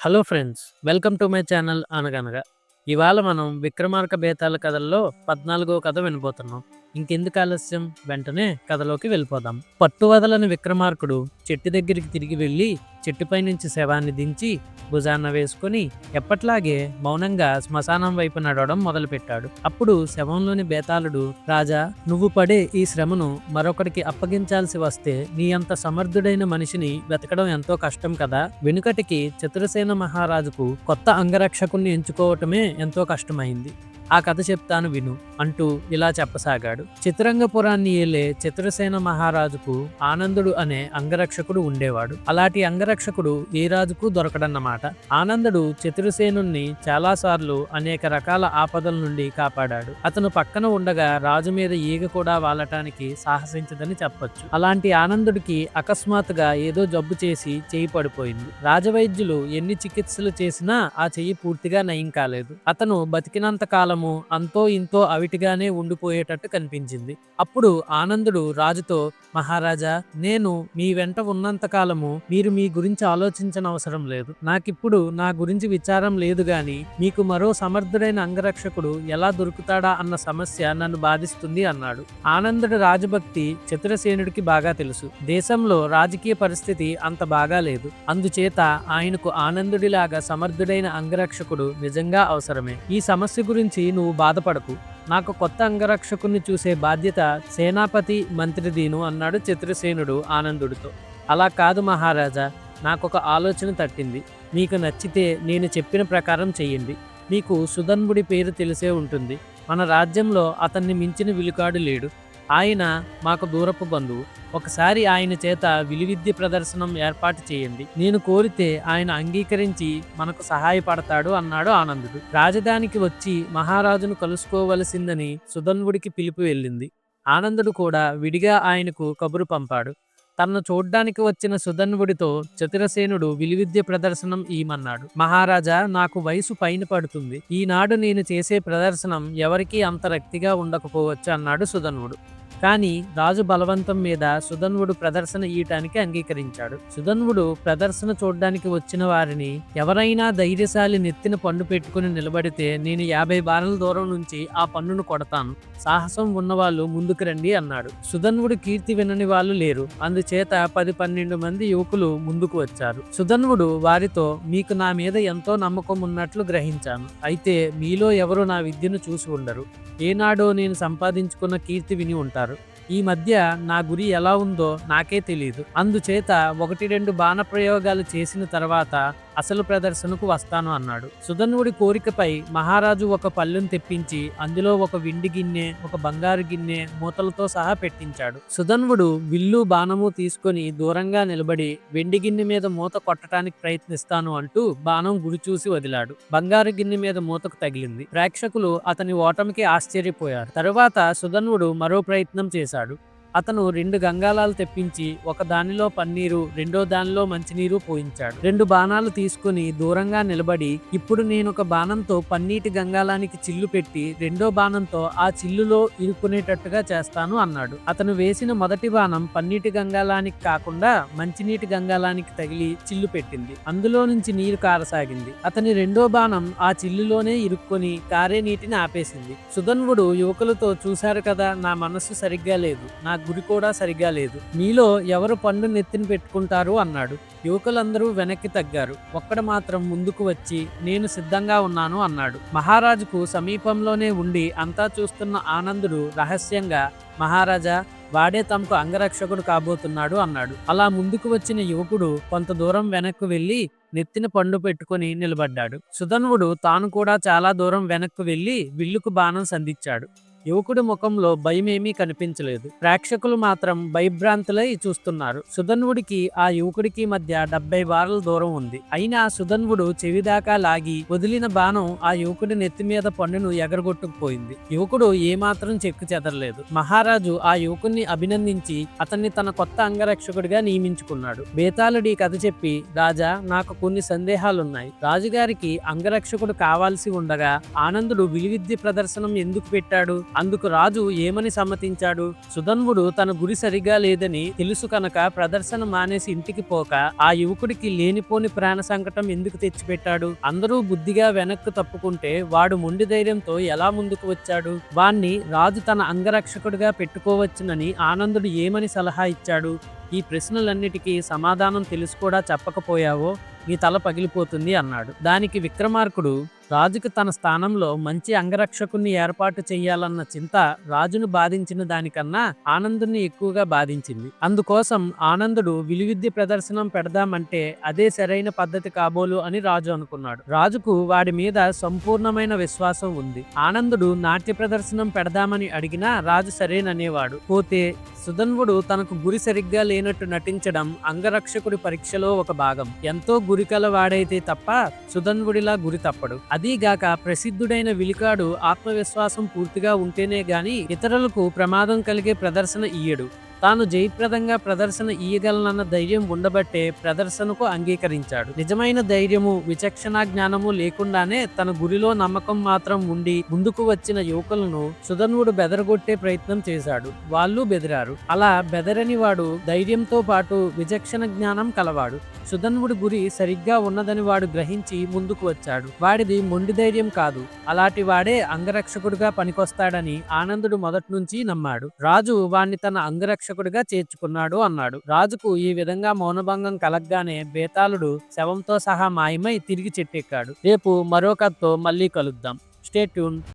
Hello friends welcome to my channel Anaganaga. ఇవాళ మనం విక్రమార్క బేతాల కథల్లో పద్నాలుగో కథ వినబోతున్నాం. ఇంకెందుకు ఆలస్యం? వెంటనే కథలోకి వెళ్ళిపోదాం. పట్టు వదలని విక్రమార్కుడు చెట్టు దగ్గరికి తిరిగి వెళ్ళి చెట్టుపై నుంచి శవాన్ని దించి భుజాన వేసుకొని ఎప్పట్లాగే మౌనంగా శ్మశానం వైపు నడవడం మొదలుపెట్టాడు. అప్పుడు శవంలోని బేతాళుడు రాజా నువ్వు పడే ఈ శ్రమను మరొకరికి అప్పగించాల్సి వస్తే నీ అంత సమర్థుడైన మనిషిని వెతకడం ఎంతో కష్టం కదా. వెనుకటికి చతురసేన మహారాజుకు కొత్త అంగరక్షకుణ్ణి ఎంచుకోవటమే ఎంతో కష్టమైంది. ఆ కథ చెప్తాను విను అంటూ ఇలా చెప్పసాగాడు. చిత్రంగపురాన్ని ఏలే చిత్రసేన మహారాజుకు ఆనందుడు అనే అంగరక్షకుడు ఉండేవాడు. అలాంటి అంగరక్షకుడు ఏ రాజుకు దొరకడన్నమాట. ఆనందుడు చిత్రసేనుణ్ణి చాలాసార్లు అనేక రకాల ఆపదల నుండి కాపాడాడు. అతను పక్కన ఉండగా రాజు మీద ఈగ కూడా వాలటానికి సాహసించదని చెప్పొచ్చు. అలాంటి ఆనందుడికి అకస్మాత్తుగా ఏదో జబ్బు చేసి చేయి పడిపోయింది. రాజవైద్యులు ఎన్ని చికిత్సలు చేసినా ఆ చెయ్యి పూర్తిగా నయం కాలేదు. అతను బతికినంత కాలం కాలము అంతో ఇంతో అవిటిగానే ఉండిపోయేటట్టు కనిపించింది. అప్పుడు ఆనందుడు రాజుతో మహారాజా నేను మీ వెంట ఉన్నంత కాలము మీరు మీ గురించి ఆలోచించనవసరం లేదు. నాకిప్పుడు నా గురించి విచారం లేదు గాని మీకు మరో సమర్థుడైన అంగరక్షకుడు ఎలా దొరుకుతాడా అన్న సమస్య నన్ను బాధిస్తుంది అన్నాడు. ఆనందుడి రాజభక్తి చతురసేనుడికి బాగా తెలుసు. దేశంలో రాజకీయ పరిస్థితి అంత బాగా లేదు. అందుచేత ఆయనకు ఆనందుడిలాగా సమర్థుడైన అంగరక్షకుడు నిజంగా అవసరమే. ఈ సమస్య గురించి నువ్వు బాధపడకు. నాకు కొత్త అంగరక్షకుని చూసే బాధ్యత సేనాపతి మంత్రిదీను అన్నాడు చిత్రసేనుడు ఆనందుడితో. అలా కాదు మహారాజా నాకొక ఆలోచన తట్టింది. మీకు నచ్చితే నేను చెప్పిన ప్రకారం చెయ్యండి. మీకు సుధన్ముడి పేరు తెలిసే ఉంటుంది. మన రాజ్యంలో అతన్ని మించిన విలుకాడు లేడు. ఆయన మాకు దూరపు బంధువు. ఒకసారి ఆయన చేత విలువిద్య ప్రదర్శనం ఏర్పాటు చేయండి. నేను కోరితే ఆయన అంగీకరించి మనకు సహాయపడతాడు అన్నాడు ఆనందుడు. రాజధానికి వచ్చి మహారాజును కలుసుకోవలసిందని సుధన్వుడికి పిలుపు వెళ్ళింది. ఆనందుడు కూడా విడిగా ఆయనకు కబురు పంపాడు. తనను చూడ్డానికి వచ్చిన సుధన్వుడితో చతురసేనుడు విలువిద్య ప్రదర్శనం ఈమన్నాడు. మహారాజా నాకు వయసు పైన పడుతుంది. ఈనాడు నేను చేసే ప్రదర్శనం ఎవరికీ అంత రక్తిగా ఉండకపోవచ్చు అన్నాడు సుధన్వుడు. కానీ రాజు బలవంతం మీద సుధన్వుడు ప్రదర్శన ఇయటానికి అంగీకరించాడు. సుధన్వుడు ప్రదర్శన చూడడానికి వచ్చిన వారిని ఎవరైనా ధైర్యశాలి నెత్తిన పన్ను పెట్టుకుని నిలబడితే నేను యాభై బారల దూరం నుంచి ఆ పన్నును కొడతాను. సాహసం ఉన్నవాళ్ళు ముందుకు రండి అన్నాడు. సుధన్వుడు కీర్తి వినని వాళ్ళు లేరు. అందుచేత పది పన్నెండు మంది యువకులు ముందుకు వచ్చారు. సుధన్వుడు వారితో మీకు నా మీద ఎంతో నమ్మకం ఉన్నట్లు గ్రహించాను. అయితే మీలో ఎవరు నా విద్యను చూసి ఉండరు. ఏనాడో నేను సంపాదించుకున్న కీర్తి విని ఉంటారు. ఈ మధ్య నా గురి ఎలా ఉందో నాకే తెలియదు అందుచేత ఒకటి రెండు బాణ ప్రయోగాలు చేసిన తర్వాత అసలు ప్రదర్శనకు వస్తాను అన్నాడు. సుధన్వుడి కోరికపై మహారాజు ఒక పళ్ళును తెప్పించి అందులో ఒక విండి గిన్నె ఒక బంగారు గిన్నె మూతలతో సహా పెట్టించాడు. సుధన్వుడు విల్లు బాణము తీసుకొని దూరంగా నిలబడి వెండి గిన్నె మీద మూత కొట్టడానికి ప్రయత్నిస్తాను అంటూ బాణం గురి చూసి వదిలాడు. బంగారు గిన్నె మీద మూతకు తగిలింది. ప్రేక్షకులు అతని ఓటమికి ఆశ్చర్యపోయారు. తరువాత సుధన్వుడు మరో ప్రయత్నం చేశాడు. అతను రెండు గంగాలాలు తెప్పించి ఒక దానిలో పన్నీరు రెండో దానిలో మంచినీరు పోయించాడు. రెండు బాణాలు తీసుకుని దూరంగా నిలబడి ఇప్పుడు నేను ఒక బాణంతో పన్నీటి గంగాలానికి చిల్లు పెట్టి రెండో బాణంతో ఆ చిల్లులో ఇరుక్కునేటట్టుగా చేస్తాను అన్నాడు. అతను వేసిన మొదటి బాణం పన్నీటి గంగాలానికి కాకుండా మంచినీటి గంగాలానికి తగిలి చిల్లు పెట్టింది. అందులో నుంచి నీరు కారసాగింది. అతని రెండో బాణం ఆ చిల్లులోనే ఇరుక్కొని కారే నీటిని ఆపేసింది. సుధన్వుడు యువకులతో చూశారు కదా నా మనస్సు సరిగ్గా లేదు. నా గురి కూడా సరిగా లేదు. మీలో ఎవరు పండు నెత్తిన పెట్టుకుంటారు అన్నాడు. యువకులందరూ వెనక్కి తగ్గారు. ఒక్కడ మాత్రం ముందుకు వచ్చి నేను సిద్ధంగా ఉన్నాను అన్నాడు. మహారాజుకు సమీపంలోనే ఉండి అంతా చూస్తున్న ఆనందుడు రహస్యంగా మహారాజా వాడే తమకు అంగరక్షకుడు కాబోతున్నాడు అన్నాడు. అలా ముందుకు వచ్చిన యువకుడు కొంత దూరం వెనక్కు వెళ్ళి నెత్తిన పండు పెట్టుకుని నిలబడ్డాడు. సుధన్వుడు తాను కూడా చాలా దూరం వెనక్కు వెళ్ళి విల్లుకు బాణం సంధించాడు. యువకుడి ముఖంలో భయమేమీ కనిపించలేదు. ప్రేక్షకులు మాత్రం భయభ్రాంతులై చూస్తున్నారు. సుధన్వుడికి ఆ యువకుడికి మధ్య డెబ్బై బారల దూరం ఉంది. అయినా సుధన్వుడు చెవిదాకా లాగి వదిలిన బాణం ఆ యువకుడి నెత్తి మీద పన్నును ఎగరగొట్టుకుపోయింది. యువకుడు ఏమాత్రం చెక్కు చెదరలేదు. మహారాజు ఆ యువకుణ్ణి అభినందించి అతన్ని తన కొత్త అంగరక్షకుడిగా నియమించుకున్నాడు. బేతాళుడి కథ చెప్పి రాజా నాకు కొన్ని సందేహాలున్నాయి. రాజుగారికి అంగరక్షకుడు కావాల్సి ఉండగా ఆనందుడు విలువిద్య ప్రదర్శనం ఎందుకు పెట్టాడు? అందుకు రాజు ఏమని సమ్మతించాడు? సుధన్వుడు తన గురి సరిగా లేదని తెలుసు కనుక ప్రదర్శన మానేసి ఇంటికి పోక ఆ యువకుడికి లేనిపోని ప్రాణ సంకటం ఎందుకు తెచ్చిపెట్టాడు? అందరూ బుద్ధిగా వెనక్కు తప్పుకుంటే వాడు మొండి ధైర్యంతో ఎలా ముందుకు వచ్చాడు? వాణ్ణి రాజు తన అంగరక్షకుడిగా పెట్టుకోవచ్చునని ఆనందుడు ఏమని సలహా ఇచ్చాడు? ఈ ప్రశ్నలన్నిటికీ సమాధానం తెలుసు కూడా చెప్పకపోయావో? నీ తల పగిలిపోతుంది అన్నాడు. దానికి విక్రమార్కుడు రాజుకు తన స్థానంలో మంచి అంగరక్షకుణ్ణి ఏర్పాటు చేయాలన్న చింత రాజును బాధించిన దానికన్నా ఆనందుని ఎక్కువగా బాధించింది. అందుకోసం ఆనందుడు విలువిద్య ప్రదర్శనం పెడదామంటే అదే సరైన పద్ధతి కాబోలు అని రాజు అనుకున్నాడు. రాజుకు వాడి మీద సంపూర్ణమైన విశ్వాసం ఉంది. ఆనందుడు నాట్య ప్రదర్శనం పెడదామని అడిగినా రాజు సరేననేవాడు. పోతే సుధన్వుడు తనకు గురి సరిగ్గా లేనట్టు నటించడం అంగరక్షకుడి పరీక్షలో ఒక భాగం. ఎంతో గురికల వాడైతే తప్ప సుధన్వుడిలా గురి తప్పడు. అదీగాక ప్రసిద్ధుడైన విలికాడు ఆత్మవిశ్వాసం పూర్తిగా ఉంటేనే గాని ఇతరులకు ప్రమాదం కలిగే ప్రదర్శన ఇయ్యడు. తాను జయప్రదంగా ప్రదర్శన ఇయ్యగలనన్న ధైర్యం ఉండబట్టే ప్రదర్శనకు అంగీకరించాడు. నిజమైన ధైర్యము విచక్షణ జ్ఞానము లేకుండానే తన గురిలో నమ్మకం మాత్రం ఉండి ముందుకు వచ్చిన యువకులను సుధన్వుడు బెదరగొట్టే ప్రయత్నం చేశాడు. వాళ్ళు బెదిరారు. అలా బెదరని వాడు ధైర్యంతో పాటు విచక్షణ జ్ఞానం కలవాడు. సుధన్వుడి గురి సరిగ్గా ఉన్నదని వాడు గ్రహించి ముందుకు వచ్చాడు. వాడిది మొండి ధైర్యం కాదు. అలాంటి వాడే అంగరక్షకుడిగా పనికొస్తాడని ఆనందుడు మొదటి నుంచి నమ్మాడు. రాజు వాణ్ణి తన అంగరక్ష రక్షకుడిగా చేర్చుకున్నాడు అన్నాడు. రాజుకు ఈ విధంగా మౌనభంగం కలగ్గానే బేతాళుడు శవంతో సహా మాయమై తిరిగి చెట్టెక్కాడు. రేపు మరో కథతో మళ్ళీ కలుద్దాం. Stay tune